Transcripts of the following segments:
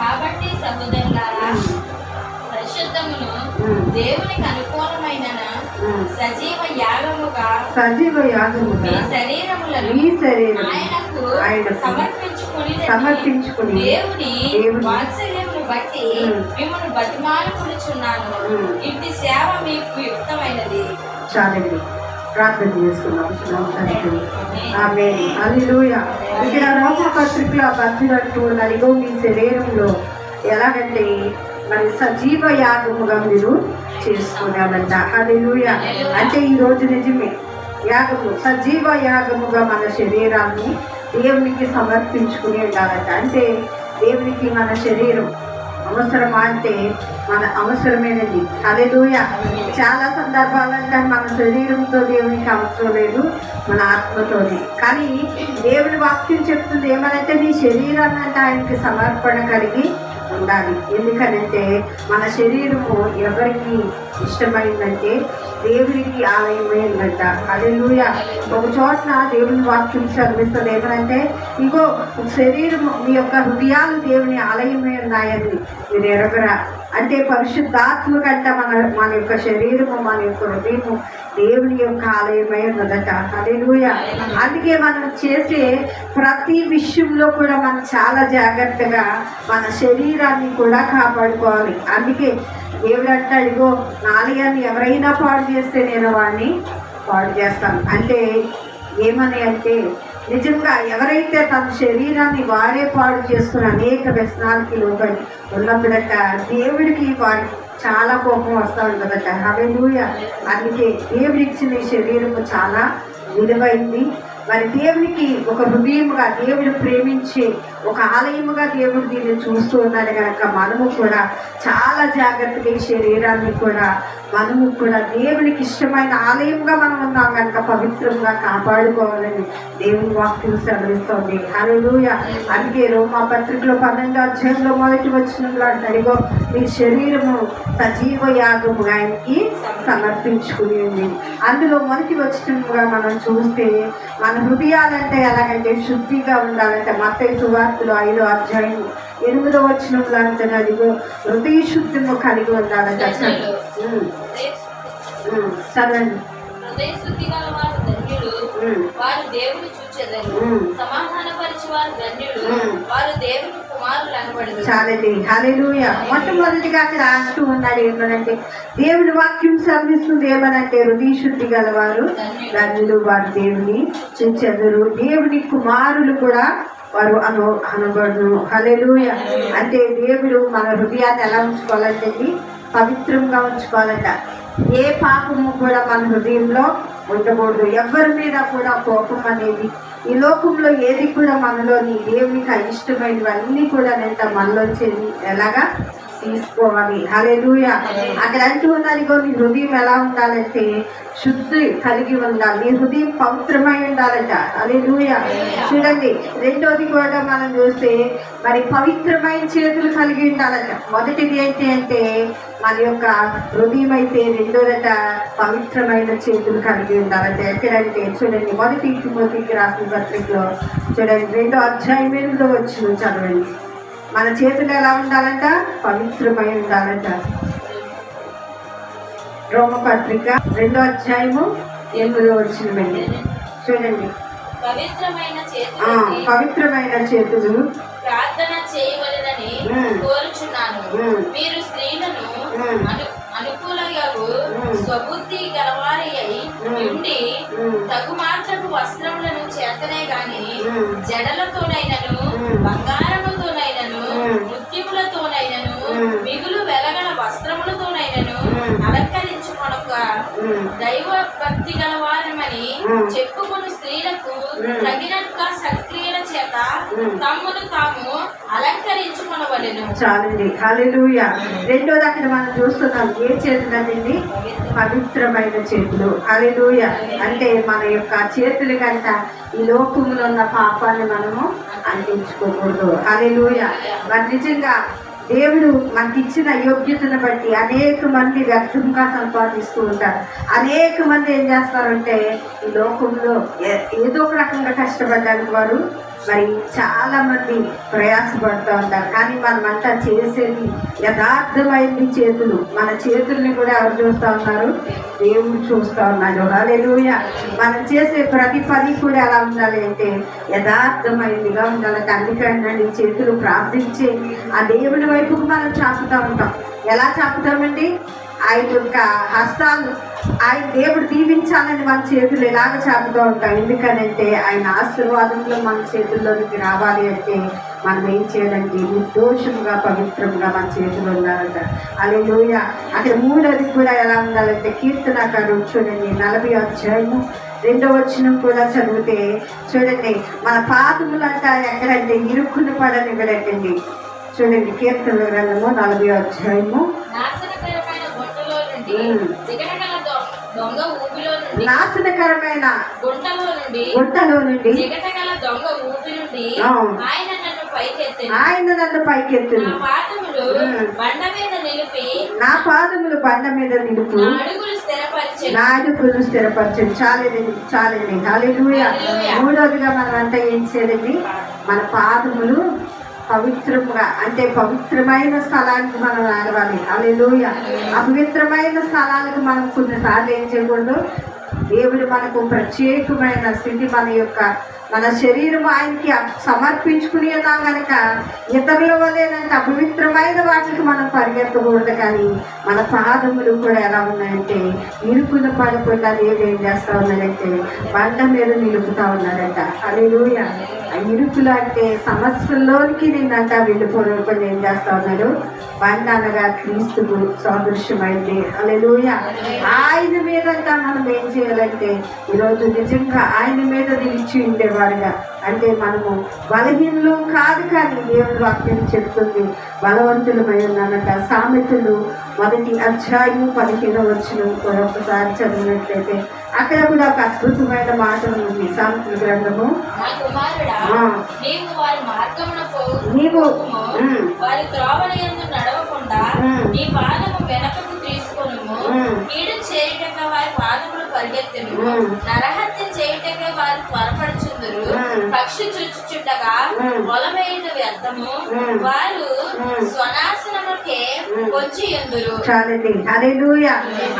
కాబట్టి సహోదరులారా పరిశుద్ధమును. దేవునికి అనుకూలమైన. సజీవ యాగముగా సజీవ మీ యాగముగా శరీరములను ఈ శరీరం ఆయనకు ఆయనకు సమర్పించుకుని సమర్పించుకుని దేవుని వాత్సల్యమును బట్టి. మిమ్మల్ని బతిమాలుకునిచున్నాను. ఇంటి సేవ మీకు యుక్తమైనది చాలండి ప్రార్థన చేసుకున్నాం. తండ్రి ఆమె అల్లుయ ఇక్కడ రోమ పత్రికలో నలిగో మీ శరీరంలో ఎలాగంటే మరి సజీవ యాగముగా మీరు చేసుకున్నామంట. అల్లుయ అంటే ఈ రోజు నిజమే. యాగము సజీవ యాగముగా మన శరీరాన్ని దేవునికి సమర్పించుకుని ఉండాలంట. అంటే దేవునికి మన శరీరం అవసరమా అంటే మన అవసరమైనది అదేదూయ చాలా సందర్భాలంటే మన శరీరంతో దేవునికి అవసరం లేదు మన ఆత్మతోనే. కానీ దేవుని వాక్యం చెప్తుంది ఏమనంటే నీ శరీరాన్ని అంటే ఆయనకి సమర్పణ కలిగి ఉండాలి. ఎందుకనంటే మన శరీరము ఎవరికి ఇష్టమైందంటే దేవునికి ఆలయమైందంట అలెలుయ ఒక చోట్ల దేవుని వాక్యం చదివిస్తుంది ఏమనంటే ఇంకో శరీరము మీ యొక్క హృదయాలు దేవుని ఆలయమే ఉన్నాయని మీరు ఎరగరా. అంటే పరిశుద్ధాత్మ కంటే మన మన యొక్క శరీరము మన యొక్క హృదయము దేవుని యొక్క ఆలయమై ఉన్నదట. అదేలుయ అందుకే మనం చేసే ప్రతి విషయంలో కూడా మనం చాలా జాగ్రత్తగా మన శరీరాన్ని కూడా కాపాడుకోవాలి. అందుకే దేవుడు అంటాడు ఇగో నాలుగాన్ని ఎవరైనా పాడు చేస్తే నేను వాడిని పాడు చేస్తాను. అంటే ఏమని అంటే నిజంగా ఎవరైతే తన శరీరాన్ని వారే పాడు చేసుకుని అనేక వ్యసనాలకి లోబడి ఉన్నప్పుడట దేవుడికి వారి చాలా కోపం వస్తూ ఉంటుందట. హల్లెలూయా అందుకే దేవుడిచ్చిన ఈ శరీరము చాలా విలువైంది. మరి దేవునికి ఒక హృదయముగా దేవుడు ప్రేమించే ఒక ఆలయముగా దేవుడు దీన్ని చూస్తూ ఉన్నాడు కనుక మనము కూడా చాలా జాగ్రత్తగా ఈ శరీరాన్ని కూడా మనము కూడా దేవునికి ఇష్టమైన ఆలయంగా మనం ఉన్నాం కనుక పవిత్రంగా కాపాడుకోవాలని దేవుని వాక్యం సెలవిస్తోంది. హల్లెలూయ. అందుకే రోమా పత్రికలో పన్నెండు అధ్యాయంలో మొదటి వచ్చినట్లు అంటారు మీ శరీరము సజీవ యాగము ఆయనకి సమర్పించుకుని ఉంది. అందులో మొదటి వచ్చినట్టుగా మనం చూస్తే మన హృదయాలంటే ఎలాగంటే శుద్ధిగా ఉండాలంటే మత్తయి సువార్తలు ఐదో అధ్యాయం ఎనిమిదో వచ్చినట్లు అంటున్నారు ఇగో హృదయ శుద్ధిము కలిగి ఉండాలంట చదవండి వారు దేవుని వారు దేవుని కుమారులు అనబడదు చాలండి. మొట్టమొదటిగా అక్కడ అంటూ ఉన్నాడు ఏమనంటే దేవుని వాక్యం శ్రమిస్తుంది ఏమనంటే హృదయ శుద్ధి గలవారు ధన్యులు. వారు దేవుని చూచెదరు. దేవుని కుమారులు కూడా వారు అను అనబడును హల్లెలూయ. అంటే దేవుడు మన హృదయాన్ని ఎలా ఉంచుకోవాలంటే పవిత్రంగా ఉంచుకోవాలంట. ఏ పాపము కూడా మన హృదయంలో ఉండకూడదు. ఎవరి మీద కూడా కోపం అనేది ఈ లోకంలో ఏది కూడా మనలోని దేవునికి అయిష్టమైనవన్నీ కూడా నేను మనలోంచి ఎలాగా తీసుకోవాలి. హల్లెలూయ. అక్కడ అంటూ ఉన్నది నీ హృదయం ఎలా ఉండాలంటే శుద్ధి కలిగి ఉండాలి. నీ హృదయం పవిత్రమై ఉండాలంట. హల్లెలూయ. చూడండి రెండోది కూడా మనం చూస్తే మరి పవిత్రమైన చేతులు కలిగి ఉండాలంట. మొదటిది ఏంటి అంటే మన యొక్క హృదయం అయితే రెండోదట పవిత్రమైన చేతులు కలిగి ఉండాలంటే ఎక్కడంటే చూడండి మొదటి తిమోతికి రాసిన పత్రికలో చూడండి రెండో అధ్యాయం ఎనిమిదో వచ్చిన చదవండి. మన చేతులు ఎలా ఉండాలంట? పవిత్రమై ఉండాలంట. రోమపత్రిక రెండో అధ్యాయము ఎనిమిదో వచ్చినవండి చూడండి. పవిత్రమైన చేతులు ప్రార్థన చేయవలెనని. కోరుచున్నాను. మీరు స్త్రీలను అనుకూలయగు. స్వబుద్ధి గలవారి అయి. ఉండి. తగు మాత్రపు వస్త్రములను చేతనే గాని. జడలతోనైనను. బంగారముతోనైనను. ముత్యములతోనైనను దైవ భక్తి ఉమ్. చెప్పుకుని స్త్రీలకు. తగినట్టుగా సక్రియల చేత. తమ్మును తాము అలంకరించుకొనవలెను. చాలండి. హల్లెలూయా. రెండోది అక్కడ మనం చూస్తున్నాం ఏ చేతులు అనండి పవిత్రమైన చేతులు. హల్లెలూయా. అంటే మన యొక్క చేతులు కంట ఈ లోకంలో ఉన్న పాపాన్ని మనము అంటించుకోకూడదు. హల్లెలూయా. మరి నిజంగా దేవుడు మనకిచ్చిన యోగ్యతను బట్టి అనేక మంది వ్యర్థంగా సంపాదిస్తూ ఉంటారు. అనేక మంది ఏం చేస్తారంటే ఈ లోకంలో ఏ- ఏదో ఒక రకంగా కష్టపడడానికి వారు మరి చాలా మంది ప్రయాసపడుతూ ఉంటారు. కానీ మనమంతా చేసేది యథార్థమైంది చేతులు. మన చేతుల్ని కూడా ఎవరు చూస్తూ ఉన్నారు? దేవుడు చూస్తూ ఉన్నాడు. అలెలుయ మనం చేసే ప్రతి పని కూడా ఎలా ఉండాలి అంటే యథార్థమైనదిగా ఉండాలి. అందుకండి చేతులు ప్రార్థించే ఆ దేవుని వైపుకు మనం చాపుతూ ఉంటాం. ఎలా చాపుతామండి ఆయన యొక్క హస్తాలు ఆయన దేవుడు దీవించాలని మన చేతులు ఎలాగ చాపుతూ ఉంటాం ఎందుకనంటే ఆయన ఆశీర్వాదంలో మన చేతుల్లోనికి రావాలి అంటే మనం ఏం చేయాలంటే నిర్దోషముగా పవిత్రంగా మన చేతులు ఉండాలంట. అదే లోయ అక్కడ మూడోది కూడా ఎలా ఉండాలంటే కీర్తనకారు చూడండి నలభై అధ్యాయము రెండో వచనం కూడా చదివితే చూడండి మన పాదములంట ఎక్కడంటే ఇరుక్కుని పడని చూడండి కీర్తన గ్రంథము నలభై అధ్యాయము దొంగ ఊబిలో నుండి నాశనకరమైన గుంటలో నుండి గుంటలో నుండి జిగటగల దొంగ ఊబి నుండి. ఆయన నన్ను పైకెత్తిన. ఆయన నన్ను పైకెత్తును. నా పాదములు. బండ మీద నిలిపి నా పాదములు బండ మీద నిలుపు. నా అడుగులు స్థిరపరిచి నా అడుగులు స్థిరపరచండి చాలేదండి మూడోదిగా మనం అంతా ఏం చేయాలండి? మన పాదములు పవిత్రముగా అంటే పవిత్రమైన స్థలానికి మనం నడవాలి అలెలుయ అపవిత్రమైన స్థలాలకు మనం కొన్నిసార్లు ఏం చేయకూడదు? దేవుడు మనకు ప్రత్యేకమైన స్థితి మన యొక్క మన శరీరం ఆయనకి సమర్పించుకుని ఉన్నాం కనుక ఇతరుల వల్లేనంటే అపవిత్రమైన వాటికి మనం పరిగెత్తకూడదు కానీ మన పాదములు కూడా ఎలా ఉన్నాయంటే ఇరుకున పడకుండా దేవుడు ఏం చేస్తా ఉన్నాడంటే బండ మీద నిలుపుతా ఉన్నాడంట అలెలుయ ఆ ఇరుకులు అంటే సమస్యల్లోనికి నిన్నంట వెళ్ళిపోవడం ఏం చేస్తా ఉన్నాడు? బండ అనగా క్రీస్తుకు సాదృశ్యమైంది. అలెలుయ ఆయన మీదంట మనం ఏం చేయాలంటే ఈరోజు నిజంగా ఆయన మీద నిలిచి ఉండేవారుగా అంటే మనము బలహీనలు కాదు కానీ దేవుని వాక్యం చెప్తుంది. బలవంతులమై ఉన్నానంట సామెతలు మొదటి అధ్యాయము పదిహేను వచ్చిన ఒకసారి చదివినట్లయితే అక్కడ కూడా ఒక అద్భుతమైన మాట ఉంది. సామెతల గ్రంథము. నీవు వారి త్రోవల యందు నడవకుండా ఉమ్. నీ పాదము వెనకకు తీసుకొనుము. ఉమ్. కీడు చేయుటక వారి పాదములు పరిగెత్తును. నరహత్య చేయుటక వారు త్వరపడుచుందురు. పక్షి చుచ్చుచుండగా. పొలమేయుట వ్యర్థము. వారు. స్వనాశనముకే. వచ్చి ఎందురు చాలండి అలెలుయ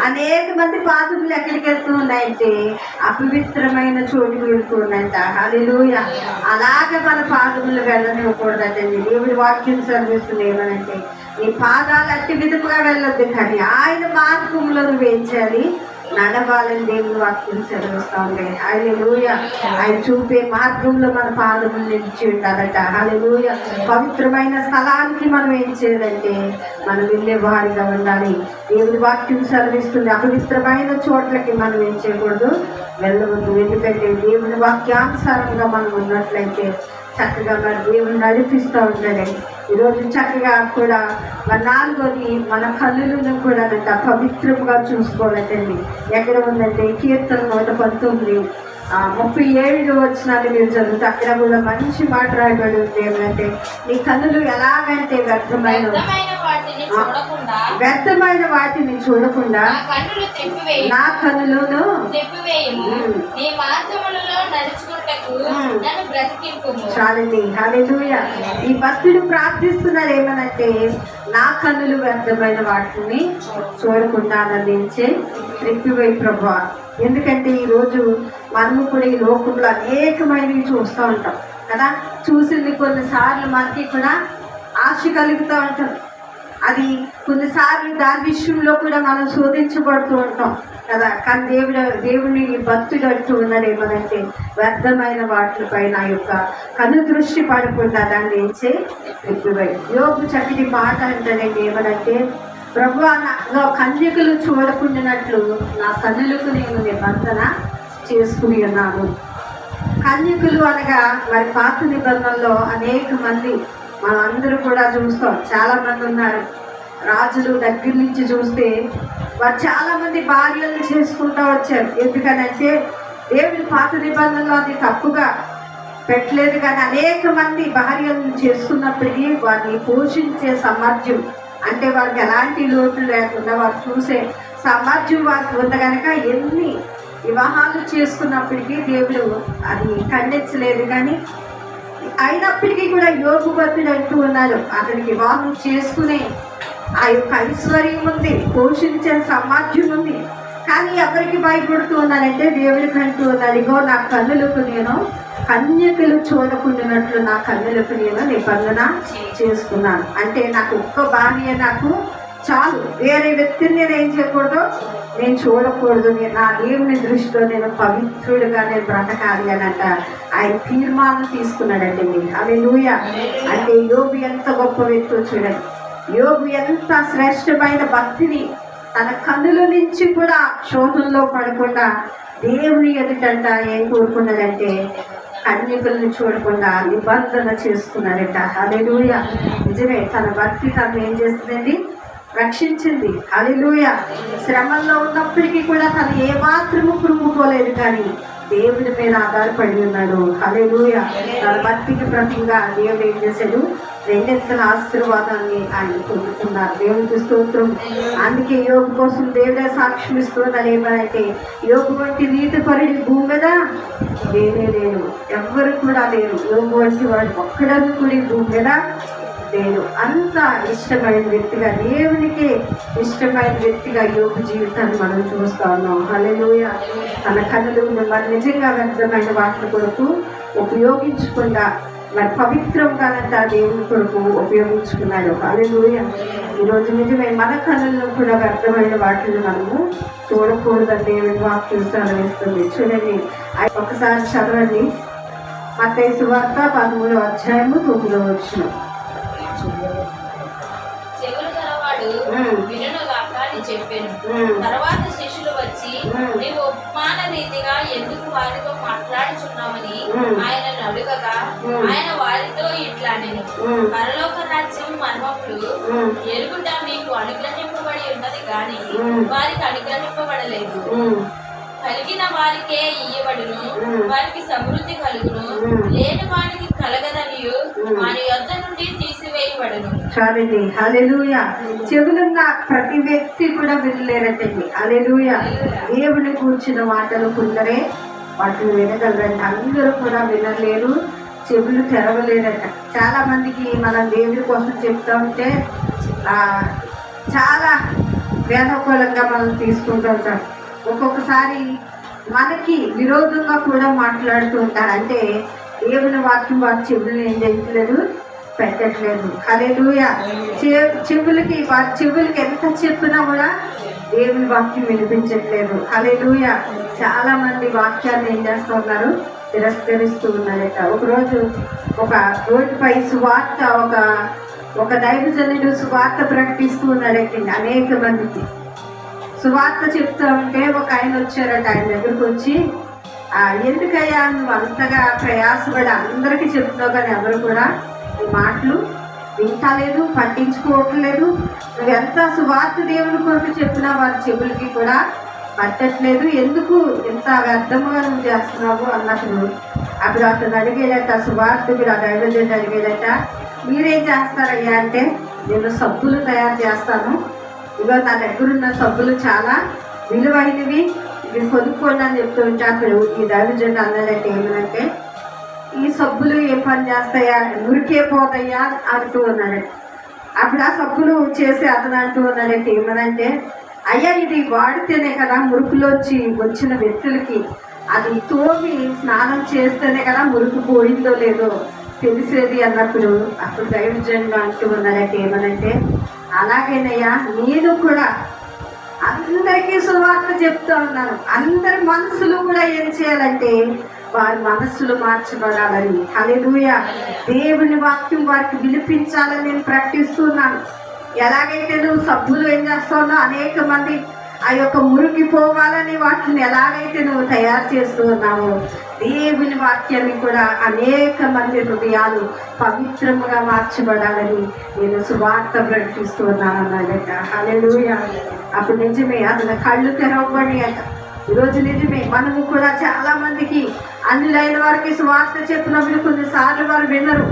అనేక మంది పాదములు ఎక్కడికి వెళ్తూ ఉన్నాయంటే అపవిత్రమైన చోటుకు వెళ్తూ ఉన్నాయంట అలెలుయ అలాగే మన పాదములు వెళ్ళనివ్వకూడదండి దేవుడి వాక్యం చదివిస్తుంది ఏమనంటే నీ పాదాలు అట్టి విధముగా వెళ్ళొద్దు కానీ ఆయన మార్గంలో నువ్వు చేయాలి నడవాలని దేవుని వాక్యం చదివిస్తూ ఉంటాయి ఆయన లూయ ఆయన చూపే మార్గంలో మన పాదములు నిలిచి ఉండాలట. హల్లెలూయ పవిత్రమైన స్థలానికి మనం ఏం చేయాలంటే మనం వెళ్ళే వారిగా ఉండాలి. దేవుని వాక్యం చదివిస్తుంది. అపవిత్రమైన చోట్లకి మనం ఏం చేయకూడదు. వెళ్ళవద్దు. ఎందుకంటే దేవుని వాక్యానుసారంగా మనం ఉన్నట్లయితే చక్కగా మరి దేవుడు నడిపిస్తూ ఉంటాడండి ఈరోజు చక్కగా కూడా మన నాలుగోది మన కళ్ళులను కూడా అంట పవిత్రంగా చూసుకోవాలండి. ఎక్కడ ఉందంటే కీర్తన నూట పంతొమ్మిది ముప్పై ఏడు వచ్చినాలు మీరు చదివితే అక్కడ కూడా మంచి మాట రాయబడి ఉంది ఏమంటే నీ కన్నులు ఎలాగంటే వ్యర్థమైన వాటిని చూడకుండా వ్యర్థమైన వాటిని చూడకుండా నా కన్నులు తిప్పివేయి నా మార్గములలో నడుచుకుంటకు. నన్ను చాలండి హల్లెలూయ. ఈ భక్తుడు ప్రార్థిస్తున్నారు ఏమనంటే నా కన్నులు వ్యర్థమైన వాటిని చూడకుండా అందించే త్రిప్పివై ప్రభా. ఎందుకంటే ఈరోజు మనము కూడా ఈ లోకంలో అనేకమైనవి చూస్తూ ఉంటాం. కదా? చూసింది కొన్నిసార్లు మనకి కూడా ఆశ కలుగుతూ ఉంటాం అది కొన్నిసార్లు దాని విషయంలో కూడా మనం శోధించబడుతూ ఉంటాం కదా. కానీ దేవుడు దేవుని భక్తుడు అంటూ ఉన్నాడు ఏమనంటే వ్యర్థమైన వాటిపై నా యొక్క కను దృష్టి పడకుండా దాన్ని ఏంచే ఎక్కువై యోగు చక్కటి మాట అంటాడండి ఏమనంటే ప్రభు నా కన్యకులు చూడకుండానట్లు నా కన్నులకు నేను నిబంధన చేసుకుని ఉన్నాను. కన్యకులు అనగా మరి పాత నిబంధనలో అనేక మంది మనం అందరూ కూడా చూస్తాం. చాలా మంది ఉన్నారు. రాజులు దగ్గర నుంచి చూస్తే వారు చాలా మంది భార్యలు చేసుకుంటూ వచ్చారు. ఎందుకనంటే దేవుడి పాత నిబంధనలో అది తప్పుగా పెట్టలేదు కానీ అనేక మంది భార్యలను చేసుకున్నప్పటికీ వారిని పోషించే సామర్థ్యం అంటే వారికి ఎలాంటి లోటు లేకుండా వారు చూసే సామర్థ్యం వారికి ఉంది కనుక ఎన్ని వివాహాలు చేసుకున్నప్పటికీ దేవుడు అది ఖండించలేదు కానీ అయినప్పటికీ కూడా యోగు భక్తుడు అంటూ ఉన్నారు. అతనికి వివాహం చేసుకునే ఆ యొక్క ఐశ్వర్యం ఉంది పోషించే సామర్థ్యం ఉంది. కానీ ఎవరికి భయపడుతూ ఉన్నారంటే దేవుడికి అంటూ ఉన్నాడు ఇగో నా కన్నులకు నేను కన్యకులు చూడకుండానట్లు నా కన్నులకు నేను నిబంధన చేసుకున్నాను. అంటే నాకు ఒక్క భార్య నాకు చాలు. వేరే వ్యక్తిని నేను ఏం చేయకూడదు? నేను చూడకూడదు. నేను నా దేవుని దృష్టిలో నేను పవిత్రుడిగా నేను బ్రతకాలి అని అంట ఆయన తీర్మానం తీసుకున్నాడండి అవి లూయ అంటే యోగు ఎంత గొప్ప వ్యక్తి చూడండి. యోగు ఎంత శ్రేష్టమైన భక్తిని తన కన్నుల నుంచి కూడా శోధంలో పడకుండా దేవుని ఎదుటంట ఏం కోరుకున్నాడంటే కన్యకులను చూడకుండా నిబంధన చేసుకున్నాడట. అదే నిజమే తన భక్తి తను ఏం చేస్తుందండి? రక్షించింది. అలిలుయ శ్రమంలో ఉన్నప్పటికీ కూడా తను ఏమాత్రము కృంగిపోలేదు కానీ దేవుడి మీద ఆధారపడి ఉన్నాడు. హల్లెలూయ. తన భక్తికి ప్రతిగా దేవుడు ఏం చేశాడు? రెండింతల ఆశీర్వాదాన్ని ఆయన పొందుతున్నారు దేవునికి స్తోత్రం. అందుకే యోగు కోసం దేవుడే సాక్ష్యం ఇస్తున్నది ఏమనంటే యోగు వంటి నీతి పరుడి భూమి మీద నేనే లేరు ఎవ్వరు కూడా లేరు. యోగు వంటి వాడు ఒక్కడని కూడా భూమి మీద లేరు అంత ఇష్టమైన వ్యక్తిగా దేవునికి ఇష్టమైన వ్యక్తిగా యోగు జీవితాన్ని మనం చూస్తా ఉన్నాం. హల్లెలూయ. తన కళలు మరి నిజంగా వ్యర్థమైన వాటి కొరకు ఉపయోగించకుండా మరి పవిత్రంగానంత దేవుని కొరకు ఉపయోగించుకున్నాడు. అలెలుయ ఈరోజు నిజమే మన కన్నులను కూడా వ్యర్థమైన వాటిని మనము చూడకూడదని దేవుని వాక్యం సెలవిస్తుంది. చూడండి ఒకసారి చదవండి. అతని వార్త పదమూడో అధ్యాయము తొమ్మిదో వచ్చినాం వినును గాక అని చెప్పాను. తర్వాత శిష్యులు వచ్చి. నీవు ఉపమాన రీతిగా ఎందుకు వారితో మాట్లాడుచున్నామని ఉమ్. ఆయనను అడుగగా. ఆయన వారితో ఇట్లా నేను. పరలోక రాజ్యం మర్మములు. ఎరుగుట మీకు అనుగ్రహింపబడి ఉన్నది గాని. వారికి అనుగ్రహింపబడలేదు. కలిగిన వారికే ఇయ్యబడును. వారికి సమృద్ధి కలుగును. లేని వారికి కలగదనియు ఉమ్. వారి యొద్ద నుండి తీసివేయబడును. చాలండి. చెవులున్న ప్రతి వ్యక్తి కూడా వినలేరటండి హల్లెలూయ. దేవుని కూర్చిన మాటలు కొందరే వాటిని వినగలరండి. అందరూ కూడా వినలేరు చెవులు తెరవలేరట. చాలా మందికి మనం దేవుడి కోసం చెప్తా ఉంటే ఆ, చాలా వేదోకూలంగా మనం తీసుకుంటూ ఉంటాం. ఒక్కొక్కసారి మనకి విరోధంగా కూడా మాట్లాడుతూ ఉంటారు. అంటే దేవుని వాక్యం వారి చెవులు ఏం చేయట్లేదు పెట్టట్లేదు. హల్లెలూయా. చె- చెవులకి వారి చెవులకి ఎంత చెప్పినా కూడా దేవుని వాక్యం వినిపించట్లేదు. హల్లెలూయా. చాలా మంది వాక్యాన్ని ఏం చేస్తూ ఉన్నారు? తిరస్కరిస్తూ ఉన్నారట. ఒకరోజు ఒక రోడ్డుపై సువార్త ఒక ఒక దైవజనుడు సువార్త ప్రకటిస్తూ ఉన్నాడటండి అనేక మందికి. సువార్త చెప్తా ఉంటే ఒక ఆయన వచ్చారట ఆయన దగ్గరకు వచ్చి ఎందుకయ్యా నువ్వు అంతగా ప్రయాసపడి అందరికీ చెప్తున్నావు కానీ ఎవరు కూడా? ఈ మాటలు వింటలేదు పట్టించుకోవట్లేదు. నువ్వు ఎంత సువార్త దేవుని కొరకు చెప్పినా వారి చెవులకి కూడా పట్టట్లేదు. ఎందుకు ఇంత వ్యర్థముగా నువ్వు చేస్తున్నావు? అన్నట్టు అప్పుడు అతను అడిగేదట మీరు ఆ దైవజన్ అడిగేదట మీరేం చేస్తారయ్యా అంటే నేను సబ్బులు తయారు చేస్తాను. ఇగో నా దగ్గర ఉన్న సబ్బులు చాలా విలువైనవి. ఇవి కొనుక్కోండి అని చెప్తూ ఉంటే ఈ దైవజన్ అన్నదంటే ఏమనంటే ఈ సబ్బులు ఏం పని చేస్తాయా? మురికే పోతాయా? అంటూ ఉన్నాడు అప్పుడు ఆ సబ్బులు చేసి అతను అంటూ ఉన్నాడంటే ఏమనంటే అయ్యా ఇది వాడితేనే కదా మురుకులోంచి వచ్చిన వ్యక్తులకి. అది తోమి స్నానం చేస్తేనే కదా మురుకు పోయిందో లేదో తెలిసేది అన్నప్పుడు అప్పుడు దైవజన్గా అంటూ ఉన్నారంటే ఏమనంటే అలాగేనయ్యా నేను కూడా అందరికీ సువార్త చెప్తా ఉన్నాను. అందరి మనసులు కూడా ఏం చేయాలంటే వారి మనస్సులు మార్చబడాలని. హల్లెలూయా. దేవుని వాక్యం వారికి వినిపించాలని నేను ప్రకటిస్తున్నాను ఎలాగైతే నువ్వు సభ్యులు ఏం చేస్తావో అనేక మంది ఆ యొక్క మురికి పోవాలని వాటిని ఎలాగైతే నువ్వు తయారు చేస్తూ ఉన్నావో దేవుని వాక్యాన్ని కూడా అనేక మంది హృదయాలు పవిత్రముగా మార్చబడాలని నేను సువార్త ప్రకటిస్తున్నాను అన్నాడట హల్లెలూయా. అప్పుడు నిజమే అతను కళ్ళు తెరవబడి అట. ఈరోజు నిజమే మనము కూడా చాలా మందికి అన్నిలైన వారికి సువార్త చెప్పినప్పుడు కొన్నిసార్లు వారు వినరు.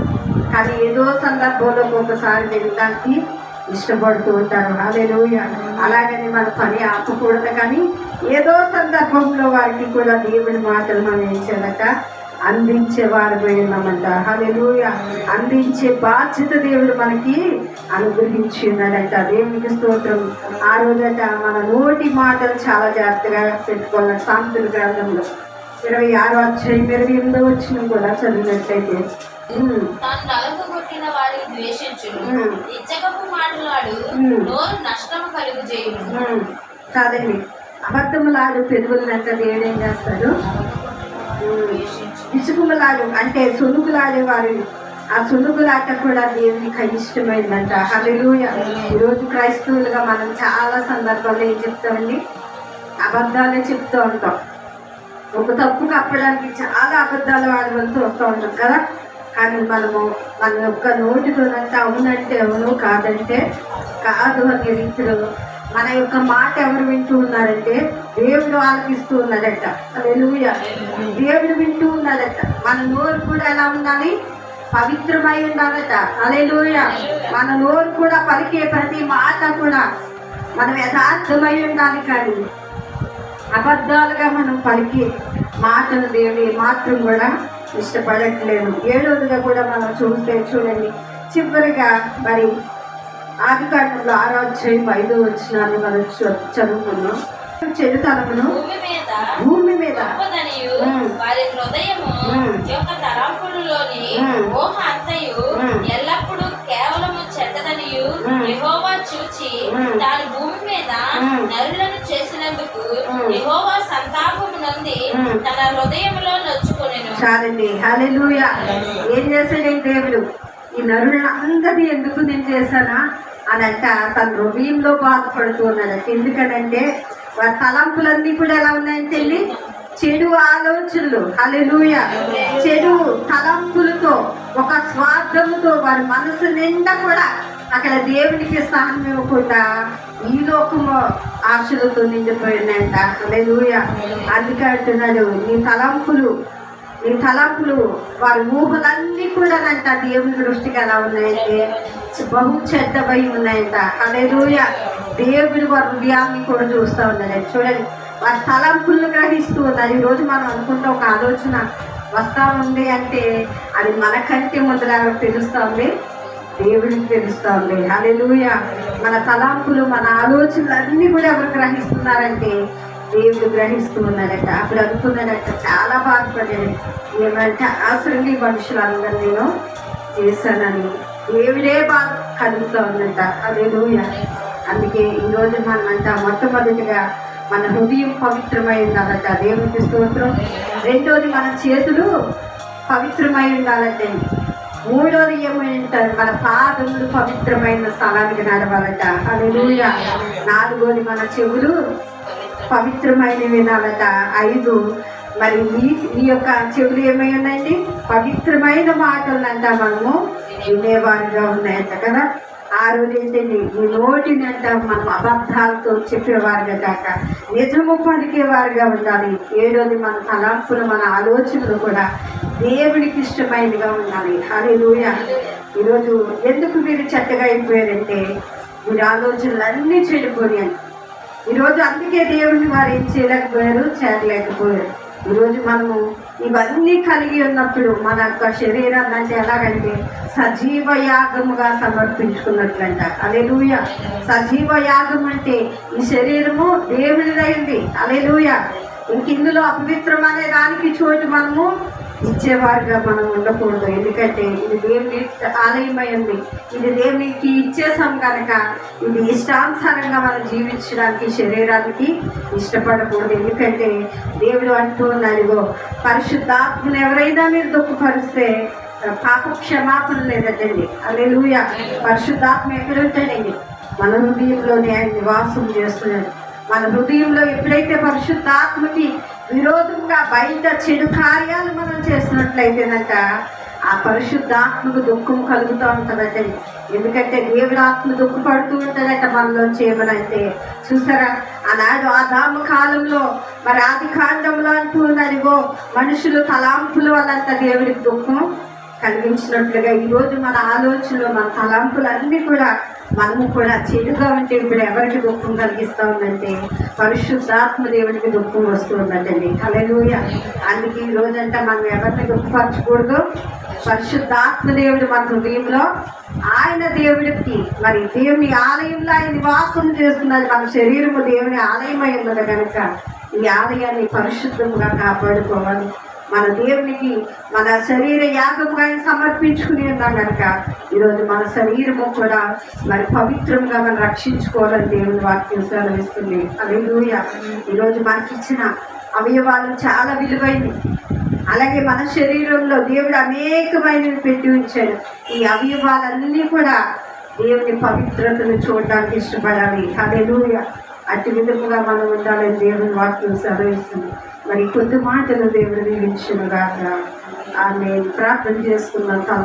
కానీ ఏదో సందర్భంలో ఒకసారి వినడానికి ఇష్టపడుతూ ఉంటారు. అదే అలాగని మన పని ఆపకూడదు. కానీ ఏదో సందర్భంలో వారికి కూడా దేవుడి మాటలు మనం ఏం చేయాలట? అందించే వారు ఉన్నామంట హల్లెలూయ. అందించే బాధ్యత దేవుడు మనకి అనుగ్రహించి దేవునికి స్తోత్రం. ఆ రోజట మన నోటి మాటలు చాలా జాగ్రత్తగా పెట్టుకోవాలి సాంతుల గ్రంథంలో ఇరవై ఆరో అధ్యాయం ఇరవై ఎనిమిదో వచ్చిన కూడా చదివినట్లయితే తాను నలగొట్టిన వాడిని ద్వేషించును. ఇచ్చకపు మాటలాడు. నోరు నష్టము కలుగు చేయును కాదండి అబద్ధములాడు పెరుగులంట దేవుడు ఏం చేస్తాడు? ఇసుకుమలాడు అంటే సునుగులాడే వారు ఆ సునుగులాట కూడా దేవునికి ఇష్టమైందంట హల్లెలూయ. ఈరోజు క్రైస్తవులుగా మనం చాలా సందర్భాల్లో ఏం చెప్తామండి? అబద్ధాలే చెప్తూ ఉంటాం. ఒక తప్పు కప్పడానికి చాలా అబద్ధాలు ఆడవలసి వస్తూ ఉంటాం కదా? కానీ మనము మన యొక్క నోటితోనంటే అవునంటే అవును కాదంటే కాదు అనే రీతిలో మన యొక్క మాట ఎవరు వింటూ ఉన్నారంటే దేవుడు ఆలకిస్తూ ఉన్నాడట. అలెలుయ దేవుడు వింటూ ఉన్నాడట. మన నోరు కూడా ఎలా ఉండాలి? పవిత్రమై ఉండాలట. అలెలుయ మన నోరు కూడా పలికే ప్రతి మాట కూడా మనం యథార్థమై ఉండాలి కానీ అబద్ధాలుగా మనం పలికి మాటలు దేవుడు మాత్రం కూడా ఇష్టపడట్లేదు ఏడవదిగా కూడా మనం చూస్తే చూడండి చివరిగా మరి ఆది కాండంలో ఆరాధ్యాయం ఐదో వచ్చినాన్ని మనం చదువుకున్నాం చెడుతనమును భూమి మీద. వారి హృదయము. యొక్క తలంపులలోని. ఎల్లప్పుడూ. యెహోవా చూచి. తాను భూమి మీద. నరులను చేసినందుకు. యెహోవా సంతాపము నొంది ఉమ్. తన నొచ్చుకొనెను. చాలండి. హల్లెలూయ. ఏం చేశాడండి దేవుడు? ఈ నరులను అందరినీ ఎందుకు నేను చేశానా అని అంట. తన హృదయంలో బాధపడుతూ ఉన్నాడట ఎందుకనంటే వారి తలంపులన్నీ కూడా ఎలా ఉన్నాయంటే అండి చెడు ఆలోచనలు. హల్లెలూయ. చెడు తలంపులతో ఒక స్వార్థముతో వారి మనసు నిండా కూడా అక్కడ దేవునికి స్థానం ఇవ్వకుండా ఈ లోకము ఆశలతో నిండిపోయిందంట. హల్లెలూయ. అందుకే అంటున్నాడు నీ తలంపులు నీ తలంపులు వారి ఊహలన్నీ కూడా అంట దేవుని దృష్టికి ఎలా ఉన్నాయంటే బహు చెడ్డపై ఉన్నాయంట. హల్లెలూయ. దేవుడు వారి హృదయాన్ని కూడా చూస్తూ ఉన్నాడు. చూడండి వారి తలంపులను గ్రహిస్తూ ఉన్నారు. ఈరోజు మనం అనుకుంటే ఒక ఆలోచన వస్తూ ఉంది అంటే అది మనకంటే ముందులాగా తెలుస్తుంది దేవుడికి తెలుస్తోంది. అలెలుయ మన తలాంపులు మన ఆలోచనలు అన్నీ కూడా ఎవరు గ్రహిస్తున్నారంటే దేవుడు గ్రహిస్తూ ఉన్నాడట. అప్పుడు అనుకున్నాడట. చాలా బాధపడాడు ఏమంటే అసలు మనుషులందరూ నేను చేశానని. దేవుడే బాధ కలుగుతూ ఉందంట. అలెలుయ అందుకే ఈరోజు మనం అంట మొట్టమొదటిగా మన హృదయం పవిత్రమై ఉండాలట. దేవుడికి స్తోత్రం. రెండోది మన చేతులు పవిత్రమై ఉండాలంటే మూడోది ఏమంటారు మన పాదములు పవిత్రమైన స్థలానికి నడవాలట. హల్లెలూయ. నాలుగోది మన చెవులు పవిత్రమైన వినాలట. ఐదు మరి ఈ ఈ యొక్క చెవులు ఏమై ఉన్నాయండి? పవిత్రమైన మాటలంట మనము వినేవారుగా ఉన్నాయంట కదా. ఆ రోజైతే ఈ నోటిని మనం అబద్ధాలతో చెప్పేవారుగా కాక నిజము పలికేవారుగా ఉండాలి. ఏ రోజు మన తలంపులు మన ఆలోచనలు కూడా దేవుడికి ఇష్టమైనదిగా ఉండాలి. హల్లెలూయ. ఈరోజు ఎందుకు మీరు చెత్తగా అయిపోయారంటే మీరు ఆలోచనలన్నీ చెడిపోయాను ఈరోజు అందుకే దేవుడిని వారు ఏం చేయలేకపోయారు చేరలేకపోయారు. ఈరోజు మనము ఇవన్నీ కలిగి ఉన్నప్పుడు మన యొక్క శరీరాన్ని అంటే ఎలాగంటే సజీవ యాగముగా సమర్పించుకున్నట్లంట. అలెలుయ సజీవ యాగం అంటే ఈ శరీరము దేవుడిదైంది అలెలుయ ఇంక ఇందులో అపవిత్రం అనే దానికి చోటు మనము ఇచ్చేవారుగా మనం ఉండకూడదు. ఎందుకంటే ఇది దేవుని ఆలయమై ఇది దేవునికి ఇచ్చేసాం కనుక ఇది ఇష్టానుసారంగా మనం జీవించడానికి శరీరానికి ఇష్టపడకూడదు. ఎందుకంటే దేవుడు అంటూ ఉన్నాడుగో పరిశుద్ధాత్మను ఎవరైనా మీరు దుఃఖపరిస్తే పాప క్షమాపణ లేదండి. అలెలుయ పరిశుద్ధాత్మ ఎక్కడుంటాడండి మన హృదయంలోనే ఆయన నివాసం చేస్తున్నాడు. మన హృదయంలో ఎప్పుడైతే పరిశుద్ధాత్మకి విరోధంగా బయట చెడు కార్యాలు మనం చేసినట్లయితేనంట ఆ పరిశుద్ధాత్మకు దుఃఖం కలుగుతూ ఉంటుందట ఎందుకంటే దేవుడు ఆత్మ దుఃఖపడుతూ ఉంటుందట మనలో ఏమనైతే చూసారా? ఆనాడు ఆదామ కాలంలో మరి ఆది కాండంలో అంటూ ఉన్నదిగో మనుషులు తలాంపుల వల్లంత దేవుడికి దుఃఖం కలిగించినట్లుగా ఈరోజు మన ఆలోచనలు మన తలంపులు అన్నీ కూడా మనము కూడా చెడుగా ఉంటే ఇప్పుడు ఎవరికి దుఃఖం కలిగిస్తూ ఉందంటే పరిశుద్ధాత్మ దేవుడికి దుఃఖం వస్తూ ఉందంటండి. కలలుయ అందుకే ఈ రోజంతా మనం ఎవరిని దుఃఖపరచకూడదు? పరిశుద్ధాత్మ దేవుడు మన హృదయంలో ఆయన దేవుడికి. మరి దేవుని ఆలయంలో ఆయన నివాసం చేస్తున్నది మన శరీరము దేవుని ఆలయమై ఉన్నది కనుక ఈ ఆలయాన్ని పరిశుద్ధంగా కాపాడుకోవాలి. మన దేవునికి మన శరీర యాగముగా సమర్పించుకుని ఉన్నాం కనుక ఈరోజు మన శరీరము కూడా మరి పవిత్రంగా మనం రక్షించుకోవాలని దేవుని వాక్యం సెలవిస్తుంది. అలెలుయ ఈరోజు మనకి ఇచ్చిన అవయవాలు చాలా విలువైనవి. అలాగే మన శరీరంలో దేవుడు అనేకమైనవి పెట్టి ఉంచాడు. ఈ అవయవాలన్నీ కూడా దేవుని పవిత్రతను చూడడానికి ఇష్టపడాలి. అలెలుయ అతి విధముగా మనం ఉండాలని దేవుని వాక్యం సెలవిస్తుంది. మరి కొద్ది మాటలు దేవుడు దీవించునుగాక ఆమె ప్రార్థన చేసుకున్నాం